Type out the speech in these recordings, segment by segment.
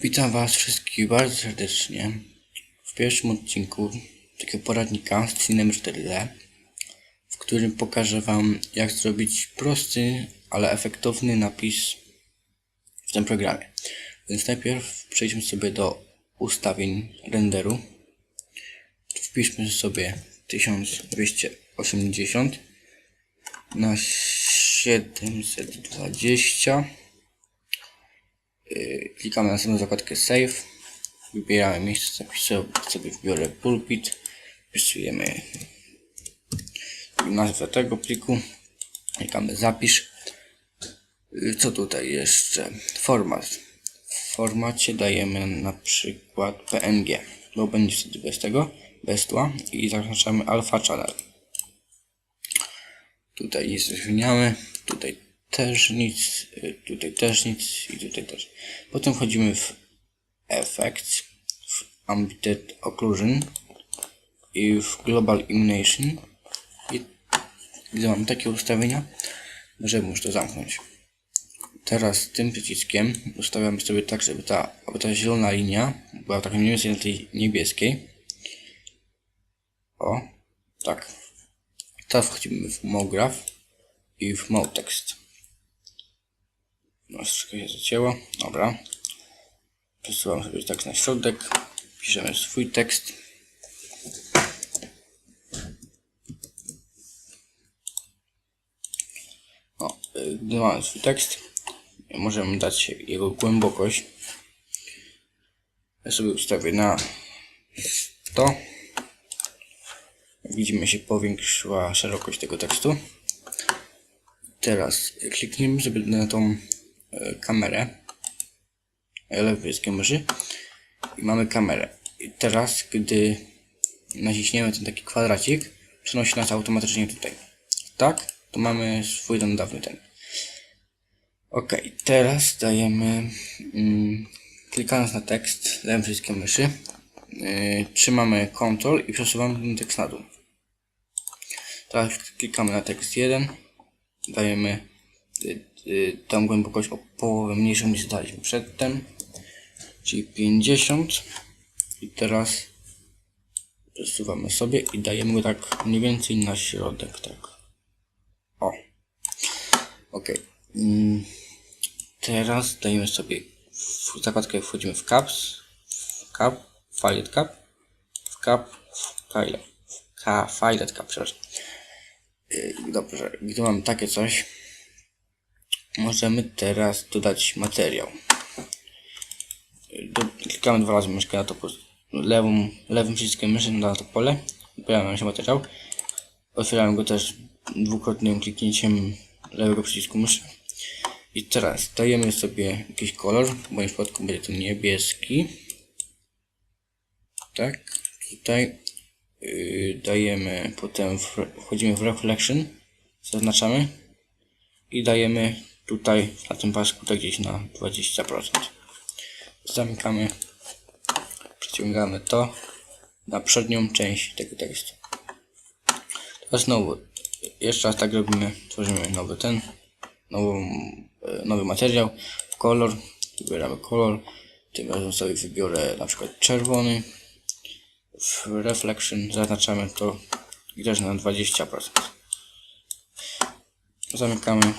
Witam Was wszystkich bardzo serdecznie w pierwszym odcinku takiego poradnika z Cinem 4D, w którym pokażę Wam jak zrobić prosty, ale efektowny napis w tym programie. Więc najpierw przejdźmy sobie do ustawień renderu. Wpiszmy sobie 1280 na 720 Yy, Klikamy na następną zakładkę Save. Wybieramy miejsce. Sobie wbiorę pulpit. Wpisujemy nazwę tego pliku. Klikamy zapisz. Yy, Co tutaj jeszcze? Format. W formacie dajemy na przykład PNG, bo będzie wtedy bez tego, bez tła i zaznaczamy Alpha Channel. Tutaj nie zmieniamy, tutaj też nic, y, tutaj też nic i tutaj też. Potem wchodzimy w Effects, w Ambient Occlusion i w Global Illumination i gdy mam takie ustawienia, możemy już to zamknąć. Teraz tym przyciskiem ustawiamy sobie tak, żeby ta, aby ta zielona linia była tak mniej więcej na tej niebieskiej. O, tak. Teraz wchodzimy w MoGraph i w MoText. Troszkę się zacięło. Dobra. Przesuwam sobie tak na środek. Piszemy swój tekst. O, gdy mamy swój tekst, możemy dać jego głębokość. Ja sobie ustawię na 100. Jak widzimy się powiększyła szerokość tego tekstu. Teraz kliknijmy sobie na tą kamerę lewej myszy i mamy kamerę. I teraz, gdy naciśniemy ten taki kwadracik, przenosi nas automatycznie tutaj. Tak, to mamy swój ten dawny ten. Ok, teraz dajemy, mm, klikając na tekst lewym przyciskiem myszy, yy, trzymamy Ctrl i przesuwamy ten tekst na dół. Teraz klikamy na tekst 1, dajemy tą głębokość o połowę mniejszą niż daliśmy przedtem, czyli 50 i teraz przesuwamy sobie i dajemy tak mniej więcej na środek, tak. O. Ok. Mm, teraz dajemy sobie w zakładkę wchodzimy w caps, w cap, filet cap, w cap, w file, w filet cap, przepraszam. Yy, Dobrze, gdy mam takie coś, możemy teraz dodać materiał. Do, klikamy dwa razy myszkę na to lewą, lewym przyciskiem myszy na to pole, pojawia nam się materiał. Otwieramy go też dwukrotnym kliknięciem lewego przycisku myszy. I teraz dajemy sobie jakiś kolor, w moim przypadku będzie to niebieski. Tak, tutaj yy, dajemy, potem wchodzimy w reflection, zaznaczamy i dajemy tutaj na tym pasku tak gdzieś na 20%. Zamykamy, przeciągamy to na przednią część tego tekstu. Teraz znowu, jeszcze raz tak robimy, tworzymy nowy ten, e, nowy materiał, kolor, wybieramy kolor, tym razem sobie wybiorę na przykład czerwony, w reflection zaznaczamy to też na 20%. Zamykamy,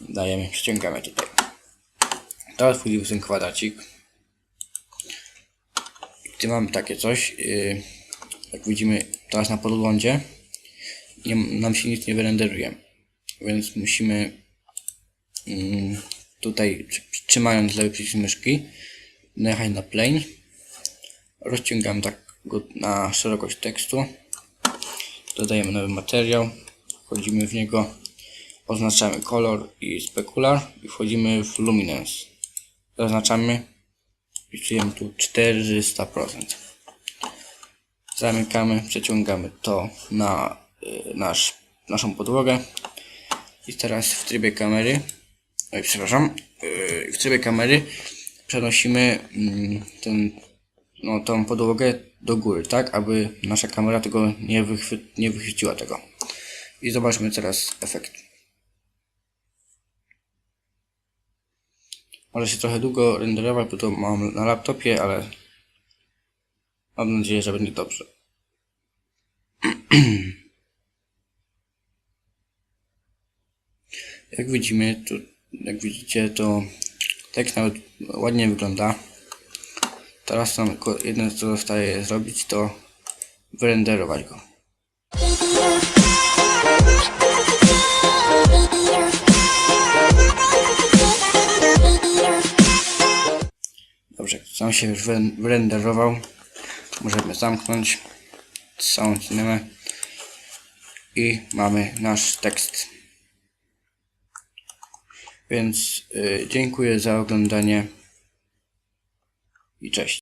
dajemy, ściągamy tutaj. Teraz wchodzimy w ten kwadracik. Gdy mamy takie coś, yy, jak widzimy teraz na podglądzie, nam się nic nie wyrenderuje. Więc musimy mm, tutaj tr- trzymając lewy przycisk myszki najechać na plane. Rozciągamy tak na szerokość tekstu. Dodajemy nowy materiał. Wchodzimy w niego. Oznaczamy kolor i specular i wchodzimy w luminance. Zaznaczamy. Wpisujemy tu 400%. Zamykamy, przeciągamy to na y, nasz, naszą podłogę. I teraz w trybie kamery, oj, przepraszam, yy, w trybie kamery przenosimy mm, ten, no, tą podłogę do góry, tak, aby nasza kamera tego nie, wychwy, nie wychwyciła tego. I zobaczmy teraz efekt. Może się trochę długo renderować, bo to mam na laptopie, ale mam nadzieję, że będzie dobrze. Jak widzimy, tu, jak widzicie, to tekst nawet ładnie wygląda. Teraz tylko jedno co zostaje zrobić, to wyrenderować go. Sam się już wyren- wyrenderował. Możemy zamknąć całą cinemę i mamy nasz tekst. Więc y, dziękuję za oglądanie i cześć.